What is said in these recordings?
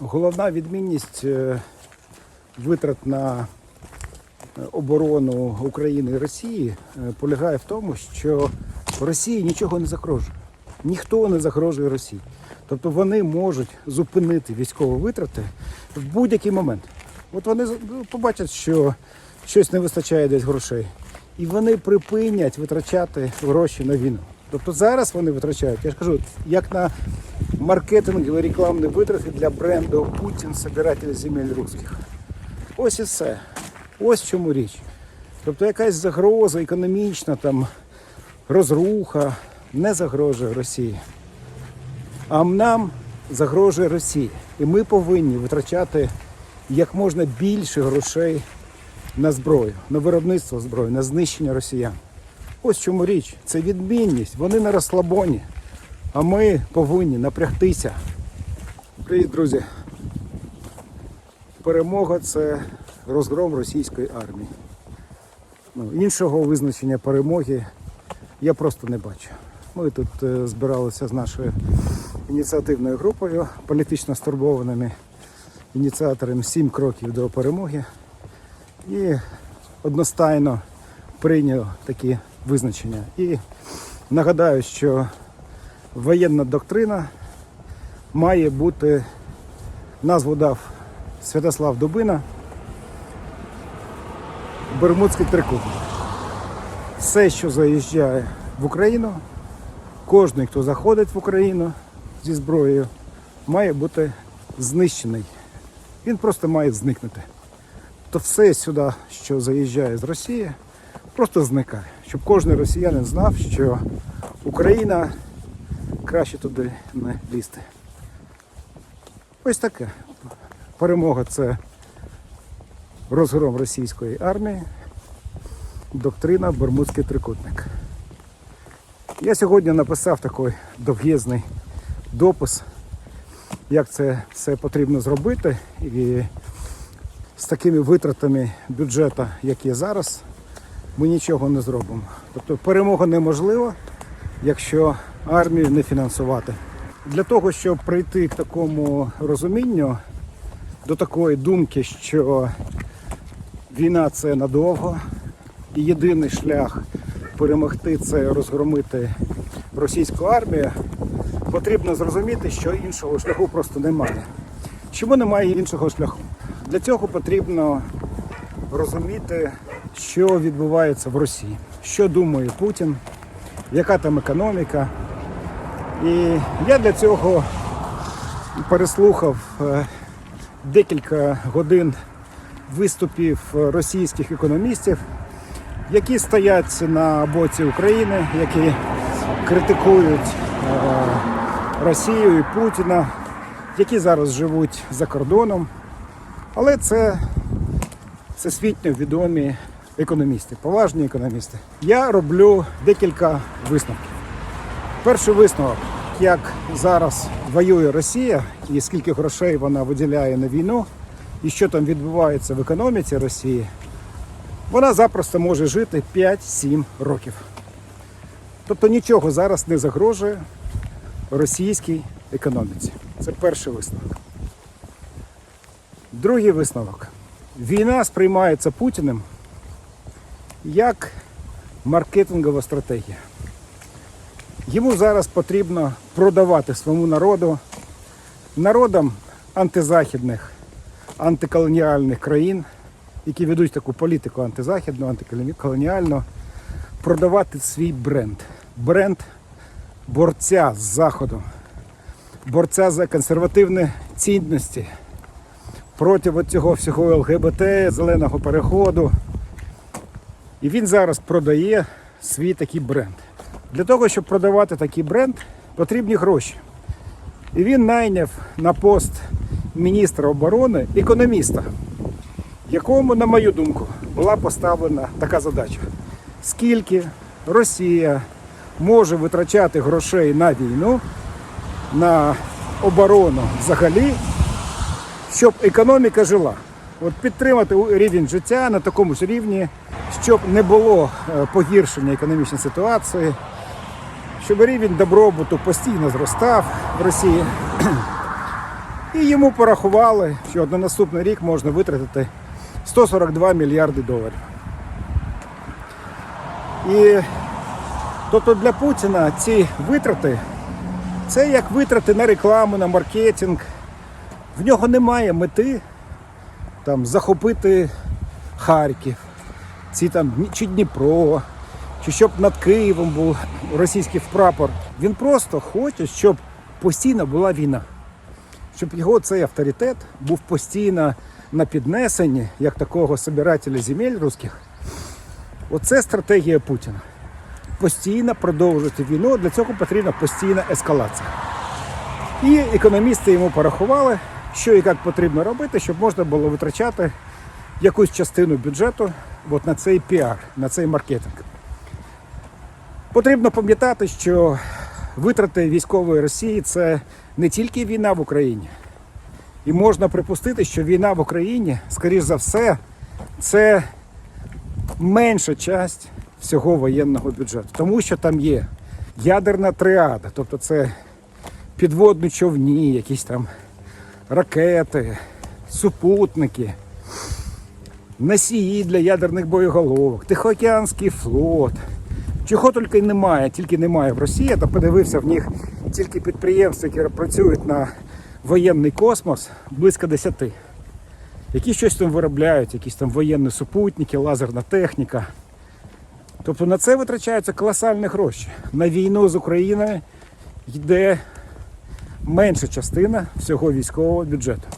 Головна відмінність е, витрат на е, оборону України і Росії е, полягає в тому, що Росії нічого не загрожує. Ніхто не загрожує Росії. Тобто вони можуть зупинити військові витрати в будь-який момент. От вони ну, побачать, що щось не вистачає десь грошей, і вони припинять витрачати гроші на війну. Тобто зараз вони витрачають, я ж кажу, як на маркетингові рекламні витрати для бренду Путін собиратель земель русських. Ось і все. Ось в чому річ. Тобто якась загроза економічна, там, розруха не загрожує Росії. А нам загрожує Росія. І ми повинні витрачати як можна більше грошей на зброю, на виробництво зброї, на знищення росіян. Ось в чому річ. Це відмінність. Вони на розслабоні. А ми повинні напрягтися. Привіт, друзі. Перемога це розгром російської армії. Ну, іншого визначення перемоги я просто не бачу. Ми тут е, збиралися з нашою ініціативною групою, політично стурбованими ініціатором сім кроків до перемоги. І одностайно прийняв такі визначення. І нагадаю, що воєнна доктрина має бути, назву дав Святослав Дубина, Бермудський трикутник. Все, що заїжджає в Україну, кожен, хто заходить в Україну зі зброєю, має бути знищений. Він просто має зникнути. То все сюди, що заїжджає з Росії, просто зникає. Щоб кожен росіянин знав, що Україна краще туди не лізти. Ось таке. Перемога це розгром російської армії, доктрина Бермудський трикутник. Я сьогодні написав такий довгезний допис, як це все потрібно зробити. І з такими витратами бюджету, як є зараз, ми нічого не зробимо. Тобто перемога неможлива, якщо армію не фінансувати. Для того, щоб прийти к такому розумінню, до такої думки, що війна це надовго, і єдиний шлях перемогти це розгромити російську армію, потрібно зрозуміти, що іншого шляху просто немає. Чому немає іншого шляху? Для цього потрібно розуміти, що відбувається в Росії, що думає Путін, яка там економіка. І я для цього переслухав е, декілька годин виступів російських економістів, які стоять на боці України, які критикують е, Росію і Путіна, які зараз живуть за кордоном. Але це всесвітньо відомі економісти, поважні економісти. Я роблю декілька висновків. Перший висновок, як зараз воює Росія і скільки грошей вона виділяє на війну, і що там відбувається в економіці Росії, вона запросто може жити 5-7 років. Тобто нічого зараз не загрожує російській економіці. Це перший висновок. Другий висновок. Війна сприймається Путіним як маркетингова стратегія. Йому зараз потрібно продавати своєму народу, народам антизахідних, антиколоніальних країн, які ведуть таку політику антизахідну, антиколоніальну, продавати свій бренд. Бренд борця з Заходом, борця за консервативні цінності, проти цього всього ЛГБТ, зеленого переходу. І він зараз продає свій такий бренд. Для того, щоб продавати такий бренд, потрібні гроші. І він найняв на пост міністра оборони економіста, якому, на мою думку, була поставлена така задача. Скільки Росія може витрачати грошей на війну, на оборону взагалі, щоб економіка жила. От підтримати рівень життя на такому ж рівні, щоб не було е, погіршення економічної ситуації, щоб рівень добробуту постійно зростав в Росії. І йому порахували, що на наступний рік можна витратити 142 мільярди доларів. І тобто для Путіна ці витрати це як витрати на рекламу, на маркетинг. В нього немає мети там, захопити Харків, ці там чи Дніпро, чи щоб над Києвом був російський прапор. Він просто хоче, щоб постійно була війна. Щоб його цей авторитет був постійно на піднесенні, як такого собирателя земель русських. Оце стратегія Путіна. Постійно продовжувати війну, для цього потрібна постійна ескалація. І економісти йому порахували, що і як потрібно робити, щоб можна було витрачати якусь частину бюджету от на цей піар, на цей маркетинг. Потрібно пам'ятати, що витрати військової Росії це не тільки війна в Україні. І можна припустити, що війна в Україні, скоріш за все, це менша часть всього воєнного бюджету, тому що там є ядерна триада, тобто це підводні човні, якісь там ракети, супутники, носії для ядерних боєголовок, Тихоокеанський флот. Чого тільки немає, тільки немає в Росії, то подивився в них тільки підприємства, які працюють на воєнний космос, близько 10. Які щось там виробляють, якісь там воєнні супутники, лазерна техніка. Тобто на це витрачаються колосальні гроші. На війну з Україною йде менша частина всього військового бюджету.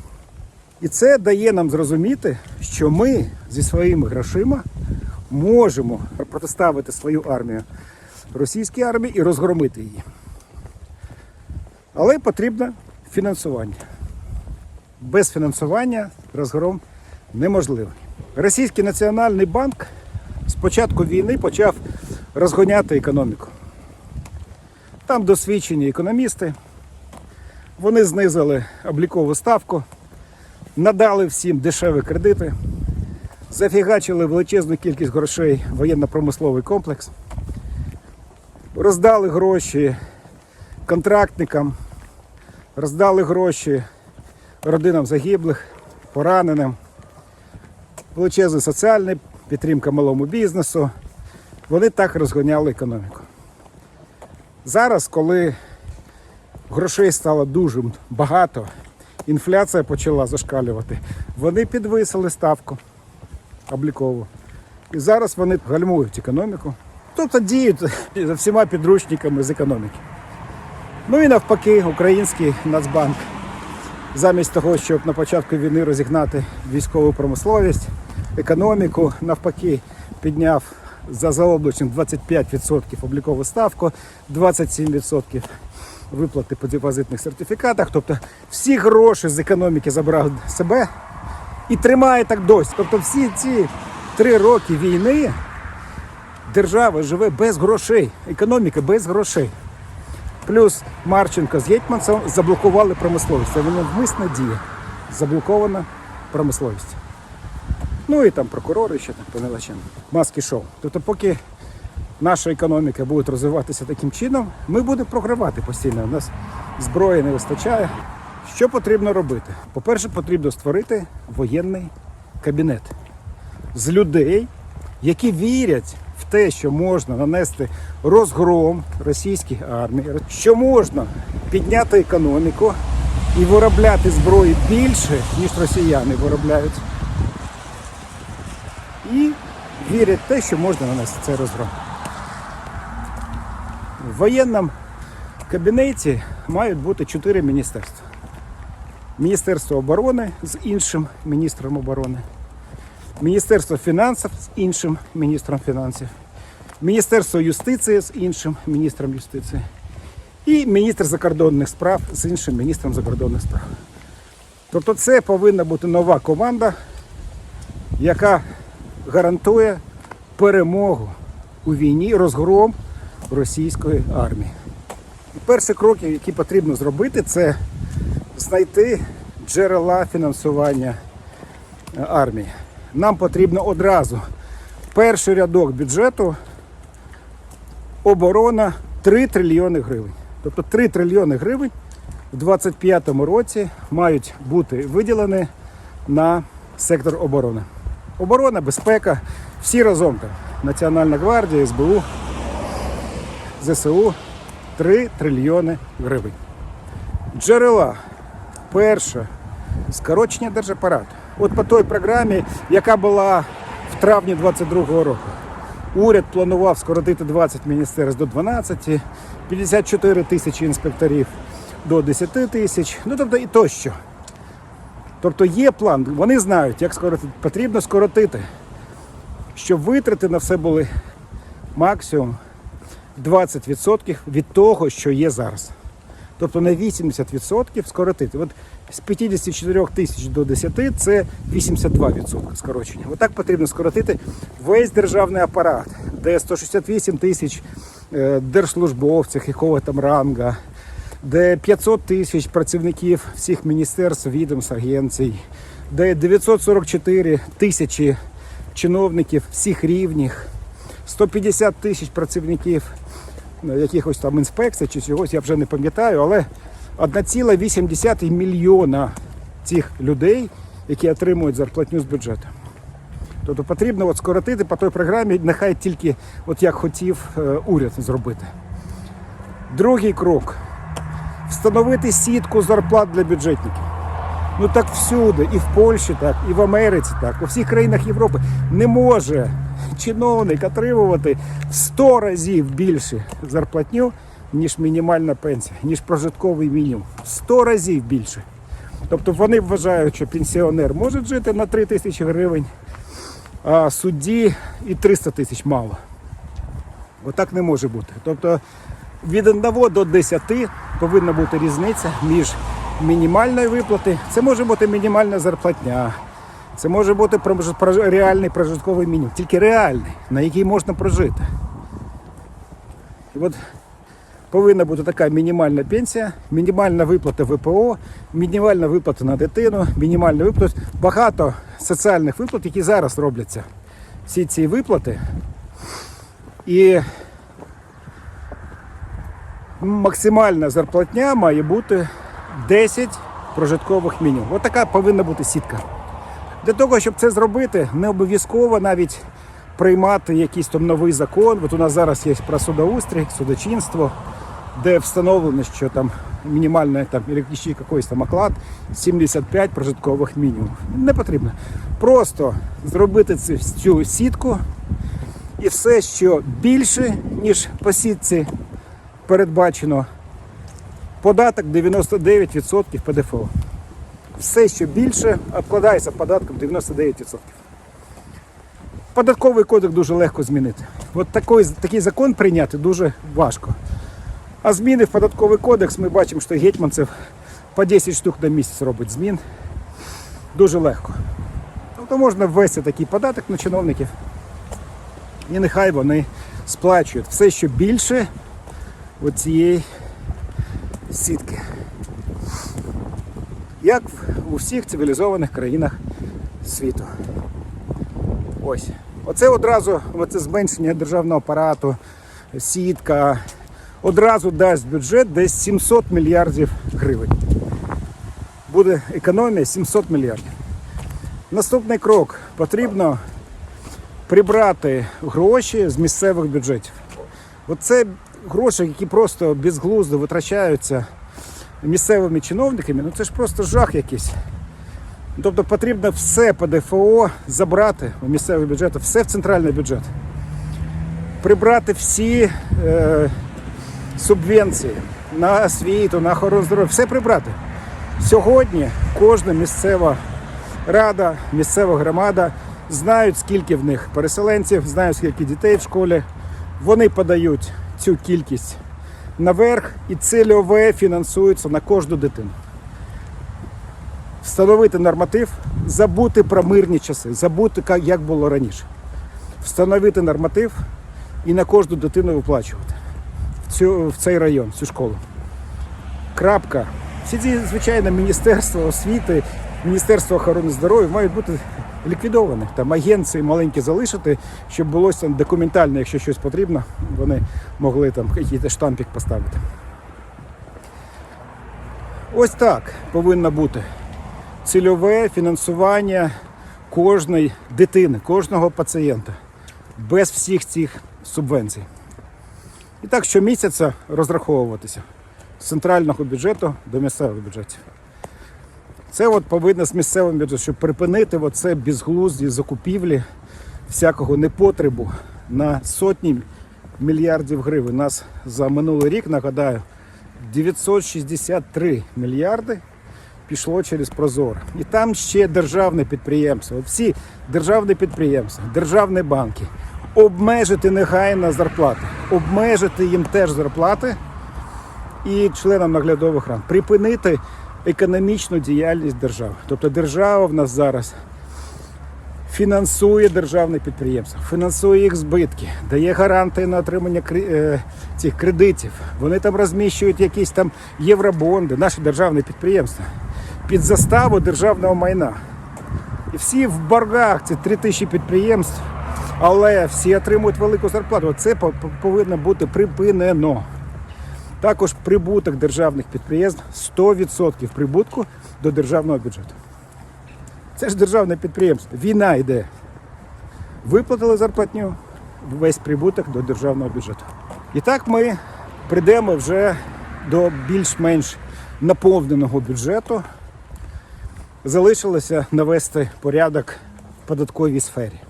І це дає нам зрозуміти, що ми зі своїми грошима можемо протиставити свою армію російській армії і розгромити її. Але потрібно фінансування. Без фінансування розгром неможливий. Російський національний банк з початку війни почав розгоняти економіку. Там досвідчені економісти, вони знизили облікову ставку, надали всім дешеві кредити, зафігачили величезну кількість грошей воєнно-промисловий комплекс, роздали гроші контрактникам, роздали гроші родинам загиблих, пораненим, величезна соціальна підтримка малому бізнесу. Вони так розгоняли економіку. Зараз, коли грошей стало дуже багато, інфляція почала зашкалювати, вони підвисили ставку облікову. І зараз вони гальмують економіку. Тобто діють за всіма підручниками з економіки. Ну і навпаки, український Нацбанк замість того, щоб на початку війни розігнати військову промисловість, економіку, навпаки, підняв за заоблачним 25% облікову ставку, 27% виплати по депозитних сертифікатах. Тобто всі гроші з економіки забрав себе і тримає так досі. Тобто всі ці три роки війни держава живе без грошей, економіка без грошей. Плюс Марченко з Гетьманцем заблокували промисловість. Це воно вмисна дія. Заблокована промисловість. Ну і там прокурори ще там по мелочам. Маски шоу. Тобто, поки наша економіка буде розвиватися таким чином, ми будемо програвати постійно. У нас зброї не вистачає. Що потрібно робити? По-перше, потрібно створити воєнний кабінет з людей, які вірять в те, що можна нанести розгром російській армії, що можна підняти економіку і виробляти зброї більше, ніж росіяни виробляють. І вірять в те, що можна нанести цей розгром. В воєнному кабінеті мають бути чотири міністерства. Міністерство оборони з іншим міністром оборони, Міністерство фінансів з іншим міністром фінансів, Міністерство юстиції з іншим міністром юстиції і міністр закордонних справ з іншим міністром закордонних справ. Тобто це повинна бути нова команда, яка гарантує перемогу у війні, розгром російської армії. І перші кроки, які потрібно зробити, це знайти джерела фінансування е, армії. Нам потрібно одразу перший рядок бюджету оборона 3 трильйони гривень. Тобто 3 трильйони гривень в 2025 році мають бути виділені на сектор оборони. Оборона, безпека, всі разом там. Національна гвардія, СБУ, ЗСУ 3 трильйони гривень. Джерела. Перше скорочення держапарату. От по той програмі, яка була в травні 2022 року. Уряд планував скоротити 20 міністерств до 12, 54 тисячі інспекторів до 10 тисяч, ну тобто і тощо. Тобто є план, вони знають, як скоротити. Потрібно скоротити, щоб витрати на все були максимум 20% від того, що є зараз. Тобто на 80% скоротити. От з 54 тисяч до 10 це 82% скорочення. Отак потрібно скоротити весь державний апарат, де 168 тисяч е, держслужбовців, якого там ранга, де 500 тисяч працівників всіх міністерств, відомств, агенцій, де 944 тисячі чиновників всіх рівнів, 150 тисяч працівників якихось там інспекцій чи чогось, я вже не пам'ятаю, але 1,8 мільйона цих людей, які отримують зарплатню з бюджету. Тобто потрібно от скоротити по той програмі, нехай тільки от як хотів е, уряд зробити. Другий крок встановити сітку зарплат для бюджетників. Ну так всюди, і в Польщі, так, і в Америці, так, у всіх країнах Європи не може чиновник отримувати в 100 разів більше зарплатню, ніж мінімальна пенсія, ніж прожитковий мінімум. В 100 разів більше. Тобто вони вважають, що пенсіонер може жити на 3 тисячі гривень, а судді і 300 тисяч мало. Отак не може бути. Тобто від 1 до 10 повинна бути різниця між мінімальною виплати. Це може бути мінімальна зарплатня. Це може бути реальний прожитковий мінімум, тільки реальний, на який можна прожити. І от повинна бути така мінімальна пенсія, мінімальна виплата ВПО, мінімальна виплата на дитину, мінімальна виплата. Багато соціальних виплат, які зараз робляться. Всі ці виплати. І максимальна зарплатня має бути 10 прожиткових мінімум. Ось така повинна бути сітка. Для того, щоб це зробити, не обов'язково навіть приймати якийсь там новий закон. От у нас зараз є про судоустрій, судочинство, де встановлено, що там мінімальний там, якийсь там оклад 75 прожиткових мінімумів. Не потрібно. Просто зробити цю, цю сітку і все, що більше, ніж по сітці передбачено, податок 99% ПДФО. Все, що більше, обкладається податком 99%. Податковий кодекс дуже легко змінити. От такий, такий закон прийняти дуже важко. А зміни в податковий кодекс ми бачимо, що гетьманцев по 10 штук на місяць робить змін. Дуже легко. Тобто можна ввести такий податок на чиновників. І нехай вони сплачують все, що більше оцієї сітки. Як в- у всіх цивілізованих країнах світу. Ось. Оце одразу оце зменшення державного апарату, сітка, одразу дасть бюджет десь 700 мільярдів гривень. Буде економія 700 мільярдів. Наступний крок. Потрібно прибрати гроші з місцевих бюджетів. Оце гроші, які просто безглуздо витрачаються місцевими чиновниками, ну це ж просто жах якийсь. Тобто потрібно все по ДФО забрати у місцевий бюджет, все в центральний бюджет. Прибрати всі е, субвенції на освіту, на охорону здоров'я, все прибрати. Сьогодні кожна місцева рада, місцева громада знають, скільки в них переселенців, знають, скільки дітей в школі. Вони подають цю кількість наверх і цільове фінансується на кожну дитину. Встановити норматив, забути про мирні часи, забути, як- було раніше. Встановити норматив і на кожну дитину виплачувати в, цю, в цей район, в цю школу. Крапка. Всі ці, звичайно, Міністерство освіти, Міністерство охорони здоров'я мають бути ліквідовані. Там агенції маленькі залишити, щоб було там документально, якщо щось потрібно, вони могли там якийсь штампик поставити. Ось так повинно бути цільове фінансування кожної дитини, кожного пацієнта без всіх цих субвенцій. І так щомісяця розраховуватися з центрального бюджету до місцевих бюджетів. Це от повинно з місцевим бюджетом, щоб припинити оце безглузді закупівлі всякого непотребу на сотні мільярдів гривень. У Нас за минулий рік, нагадаю, 963 мільярди пішло через Прозоро. І там ще державне підприємство. Всі державні підприємства, державні банки. Обмежити негайно зарплати, обмежити їм теж зарплати і членам наглядових рад. Припинити економічну діяльність держави. Тобто держава в нас зараз фінансує державне підприємство, фінансує їх збитки, дає гарантії на отримання е, цих кредитів. Вони там розміщують якісь там євробонди, наші державні підприємства під заставу державного майна. І всі в боргах, це 3 тисячі підприємств, але всі отримують велику зарплату. Це по- по- повинно бути припинено. Також прибуток державних підприємств 100% прибутку до державного бюджету. Це ж державне підприємство. Війна йде. Виплатили зарплатню, весь прибуток до державного бюджету. І так ми прийдемо вже до більш-менш наповненого бюджету. Залишилося навести порядок в податковій сфері.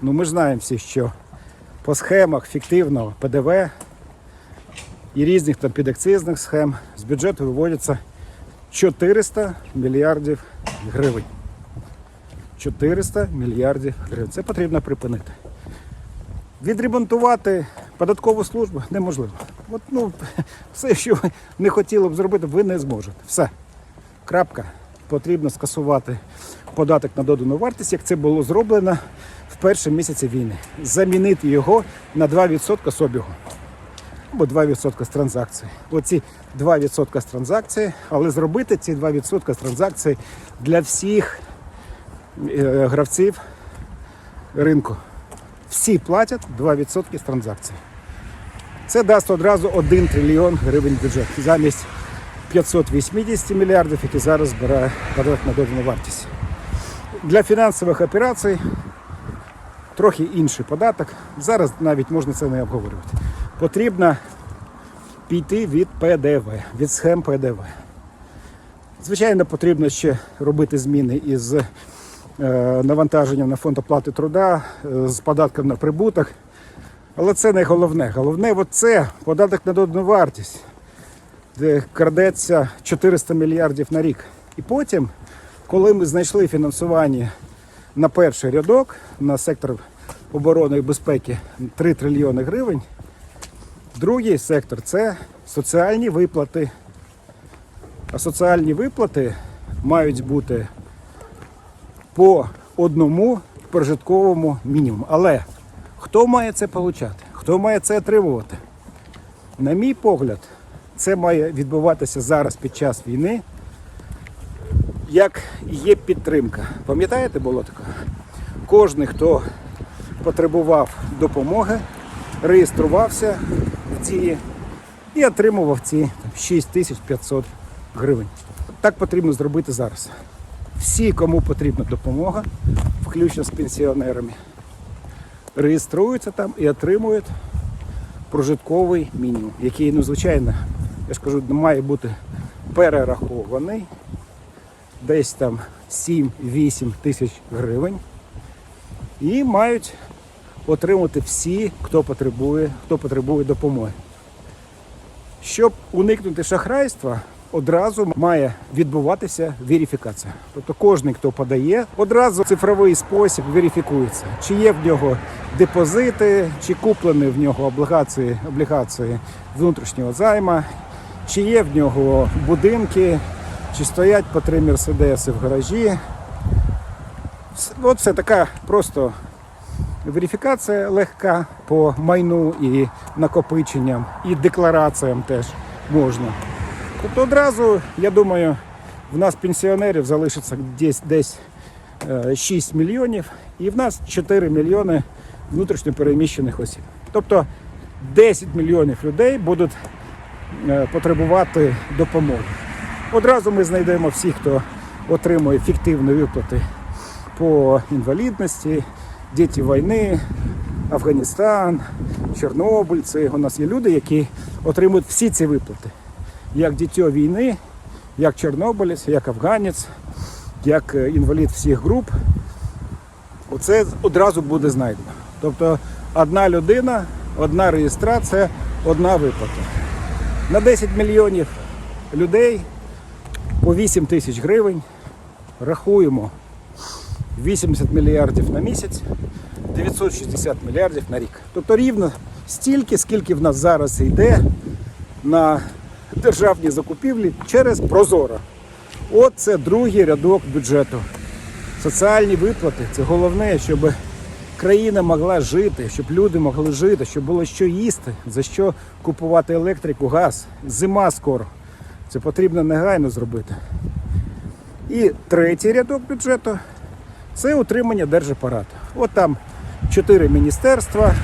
Ну, ми знаємо всі, що по схемах фіктивного ПДВ і різних там підакцизних схем з бюджету виводяться 400 мільярдів гривень. 400 мільярдів гривень. Це потрібно припинити. Відремонтувати податкову службу неможливо. От, ну, все, що ви не хотіли б зробити, ви не зможете. Все. Крапка. Потрібно скасувати податок на додану вартість, як це було зроблено в перші місяці війни. Замінити його на 2% з або 2% з транзакцій. Оці 2% з транзакцій, але зробити ці 2% з транзакцій для всіх е, гравців ринку. Всі платять 2% з транзакцій. Це дасть одразу 1 трильйон гривень бюджет замість 580 мільярдів, які зараз збирає податок на додану вартість. Для фінансових операцій трохи інший податок. Зараз навіть можна це не обговорювати. Потрібно піти від ПДВ, від схем ПДВ. Звичайно, потрібно ще робити зміни із е, навантаженням на фонд оплати труда, е, з податком на прибуток. Але це не головне. Головне це податок на додану вартість, де крадеться 400 мільярдів на рік. І потім, коли ми знайшли фінансування на перший рядок, на сектор оборони і безпеки 3 трильйони гривень, другий сектор це соціальні виплати. А соціальні виплати мають бути по одному прожитковому мінімуму. Але хто має це получати? Хто має це отримувати? На мій погляд, це має відбуватися зараз під час війни, як є підтримка. Пам'ятаєте, було таке? Кожен, хто потребував допомоги, реєструвався ці і отримував ці 6500 гривень. Так потрібно зробити зараз. Всі, кому потрібна допомога, включно з пенсіонерами, реєструються там і отримують прожитковий мінімум, який, ну, звичайно, я ж кажу, має бути перерахований десь там 7-8 тисяч гривень. І мають отримати всі, хто потребує, хто потребує допомоги. Щоб уникнути шахрайства, одразу має відбуватися верифікація. Тобто кожен, хто подає, одразу цифровий спосіб верифікується, чи є в нього депозити, чи куплені в нього облігації, облігації внутрішнього займа, чи є в нього будинки, чи стоять по три мерседеси в гаражі. С- От це така просто верифікація легка по майну і накопиченням, і деклараціям теж можна. Тобто одразу, я думаю, в нас пенсіонерів залишиться десь, десь е, 6 мільйонів, і в нас 4 мільйони внутрішньо переміщених осіб. Тобто 10 мільйонів людей будуть е, потребувати допомоги. Одразу ми знайдемо всіх, хто отримує фіктивні виплати по інвалідності, діти війни, Афганістан, Чорнобильці. У нас є люди, які отримують всі ці виплати. Як дитя війни, як чорнобилець, як афганець, як інвалід всіх груп. Оце одразу буде знайдено. Тобто одна людина, одна реєстрація, одна виплата. На 10 мільйонів людей по 8 тисяч гривень рахуємо 80 мільярдів на місяць, 960 мільярдів на рік. Тобто рівно стільки, скільки в нас зараз йде на державні закупівлі через Прозоро. От це другий рядок бюджету. Соціальні виплати це головне, щоб країна могла жити, щоб люди могли жити, щоб було що їсти, за що купувати електрику, газ. Зима скоро. Це потрібно негайно зробити. І третій рядок бюджету це утримання держапарату. От там чотири міністерства,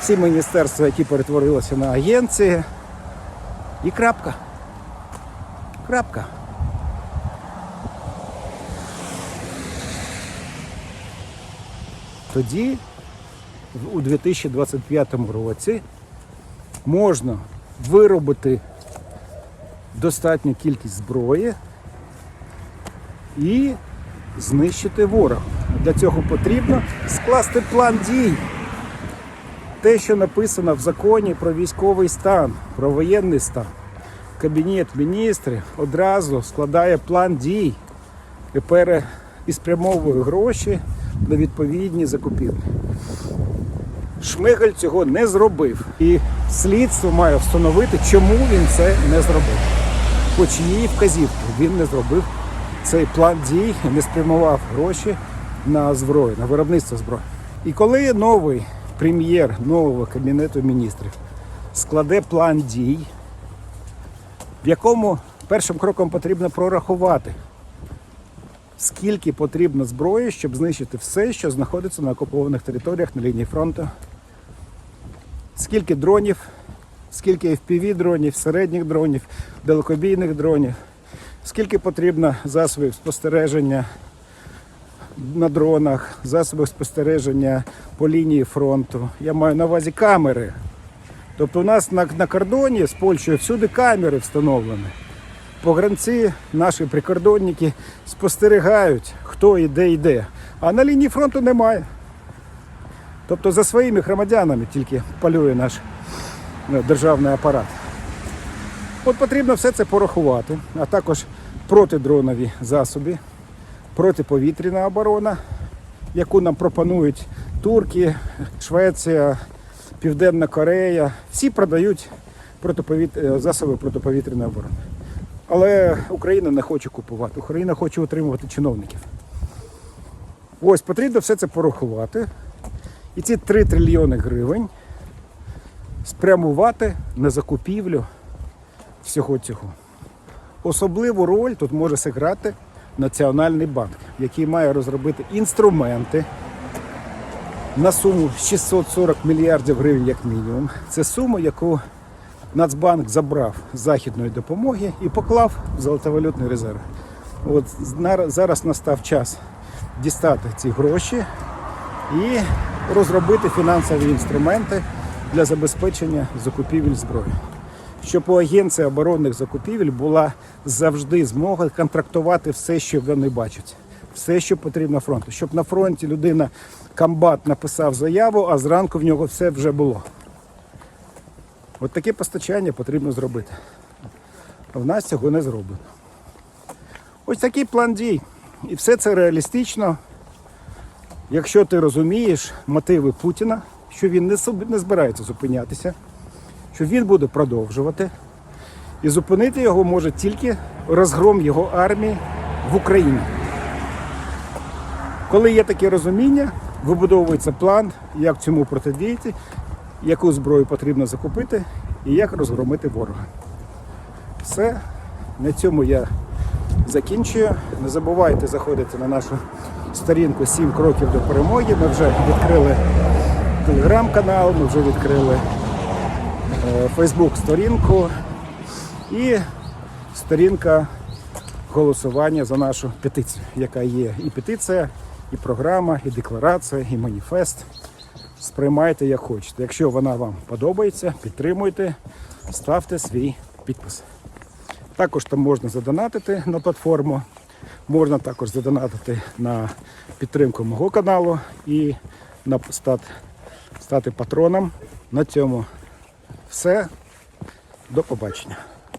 всі міністерства, які перетворилися на агенції. І крапка. Крапка. Тоді, у 2025 році, можна виробити достатню кількість зброї і знищити ворога. Для цього потрібно скласти план дій. Те, що написано в законі про військовий стан, про воєнний стан. Кабінет міністрів одразу складає план дій і, спрямовує гроші на відповідні закупівлі. Шмигаль цього не зробив. І слідство має встановити, чому він це не зробив. По чиїй вказівки він не зробив цей план дій, не спрямував гроші на зброю, на виробництво зброї. І коли новий прем'єр нового кабінету міністрів складе план дій, в якому першим кроком потрібно прорахувати, скільки потрібно зброї, щоб знищити все, що знаходиться на окупованих територіях на лінії фронту, скільки дронів, скільки FPV дронів, середніх дронів, далекобійних дронів, скільки потрібно засобів спостереження на дронах, засобів спостереження по лінії фронту. Я маю на увазі камери. Тобто у нас на, на кордоні з Польщею всюди камери встановлені. Погранці, наші прикордонники спостерігають, хто і де йде. А на лінії фронту немає. Тобто за своїми громадянами тільки полює наш е, державний апарат. От потрібно все це порахувати, а також протидронові засоби, протиповітряна оборона, яку нам пропонують Турки, Швеція, Південна Корея. Всі продають протиповіт... е, засоби протиповітряної оборони. Але Україна не хоче купувати. Україна хоче утримувати чиновників. Ось потрібно все це порахувати. І ці 3 трильйони гривень спрямувати на закупівлю всього цього. Особливу роль тут може зіграти Національний банк, який має розробити інструменти на суму 640 мільярдів гривень як мінімум. Це сума, яку Нацбанк забрав з західної допомоги і поклав в золотовалютний резерв. От зараз настав час дістати ці гроші і розробити фінансові інструменти для забезпечення закупівель зброї. Щоб у Агенції оборонних закупівель була завжди змога контрактувати все, що вони бачать, все, що потрібно фронту. Щоб на фронті людина комбат написав заяву, а зранку в нього все вже було. От таке постачання потрібно зробити. В нас цього не зроблено. Ось такий план дій. І все це реалістично, якщо ти розумієш мотиви Путіна, що він не збирається зупинятися, що він буде продовжувати. І зупинити його може тільки розгром його армії в Україні. Коли є таке розуміння, вибудовується план, як цьому протидіяти, яку зброю потрібно закупити і як розгромити ворога. Все. На цьому я закінчую. Не забувайте заходити на нашу сторінку 7 кроків до перемоги. Ми вже відкрили телеграм-канал, ми вже відкрили Фейсбук сторінку І сторінка голосування за нашу петицію, яка є і петиція, і програма, і декларація, і маніфест. Сприймайте як хочете. Якщо вона вам подобається, підтримуйте, ставте свій підпис. Також там можна задонатити на платформу, можна також задонатити на підтримку мого каналу і на стати патроном. На цьому все. До побачення.